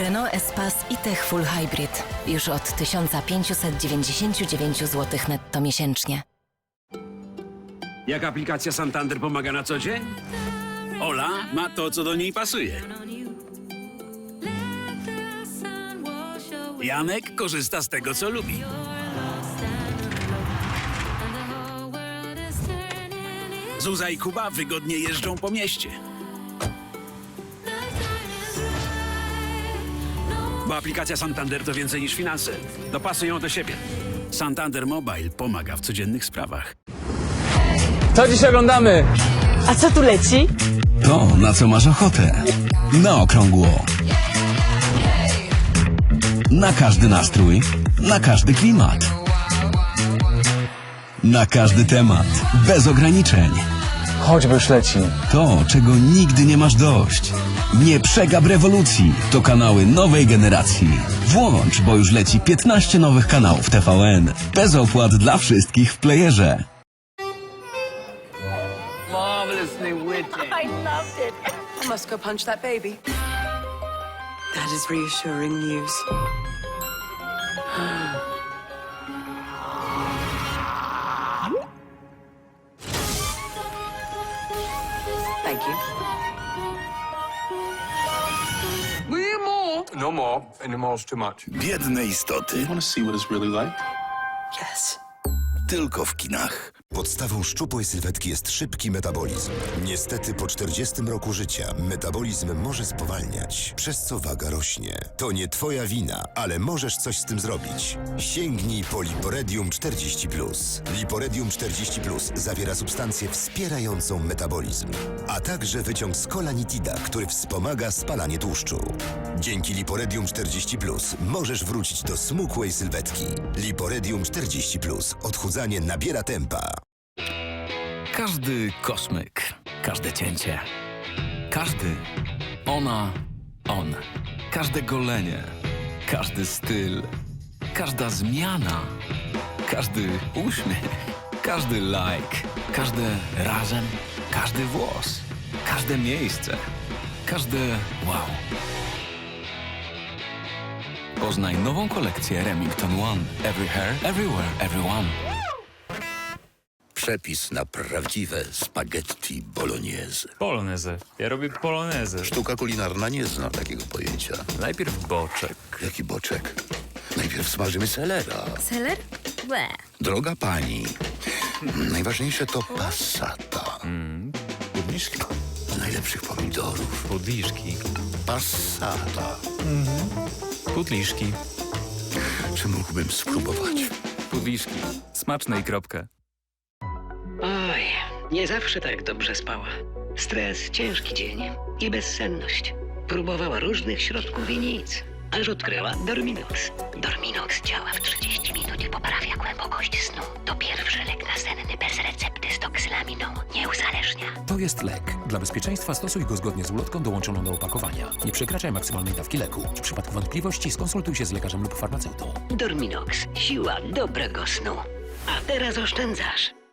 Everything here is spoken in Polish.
Renault Espace e-Tech Full Hybrid. Już od 1599 zł netto miesięcznie. Jak aplikacja Santander pomaga na co dzień? Ola ma to, co do niej pasuje. Janek korzysta z tego, co lubi. Zuza i Kuba wygodnie jeżdżą po mieście. Bo aplikacja Santander to więcej niż finanse. Dopasują do siebie. Santander Mobile pomaga w codziennych sprawach. Co dziś oglądamy? A co tu leci? To, na co masz ochotę. Na okrągło. Na każdy nastrój, na każdy klimat. Na każdy temat, bez ograniczeń. Choćby już leci. To, czego nigdy nie masz dość. Nie przegap rewolucji. To kanały nowej generacji. Włącz, bo już leci 15 nowych kanałów TVN. Bez opłat dla wszystkich w playerze. I loved it. I must go punch that baby. That is reassuring news. Thank you. We need more. No more. Any more's too much. Biedne istoty. want to see what it's really like? Yes. Tylko w kinach. Podstawą szczupłej sylwetki jest szybki metabolizm. Niestety po 40 roku życia metabolizm może spowalniać, przez co waga rośnie. To nie twoja wina, ale możesz coś z tym zrobić. Sięgnij po Liporedium 40+. Liporedium 40+, zawiera substancję wspierającą metabolizm, a także wyciąg z kolanitida, który wspomaga spalanie tłuszczu. Dzięki Liporedium 40+, możesz wrócić do smukłej sylwetki. Liporedium 40+, nabiera tempa. Każdy kosmyk, każde cięcie, każdy ona, on, każde golenie, każdy styl, każda zmiana, każdy uśmiech, każdy like, każde razem, każdy włos, każde miejsce, każde wow. Poznaj nową kolekcję Remington One. Every hair, everywhere, everyone. Przepis na prawdziwe spaghetti bolognese. Polonezę. Ja robię polonezę. Sztuka kulinarna nie zna takiego pojęcia. Najpierw boczek. Jaki boczek? Najpierw smażymy selera. Seller? Ble. Droga pani, najważniejsze to passata. Pudliszki. Z najlepszych pomidorów. Pudliszki. Passata. Pudliszki. Czy mógłbym spróbować? Pudliszki. Smaczne i kropkę. Nie zawsze tak dobrze spała. Stres, ciężki dzień i bezsenność. Próbowała różnych środków i nic, aż odkryła Dorminox. Dorminox działa w 30 minut i poprawia głębokość snu. To pierwszy lek nasenny bez recepty z toksylaminą. Nie uzależnia. To jest lek. Dla bezpieczeństwa stosuj go zgodnie z ulotką dołączoną do opakowania. Nie przekraczaj maksymalnej dawki leku. W przypadku wątpliwości skonsultuj się z lekarzem lub farmaceutą. Dorminox. Siła dobrego snu. A teraz oszczędzasz.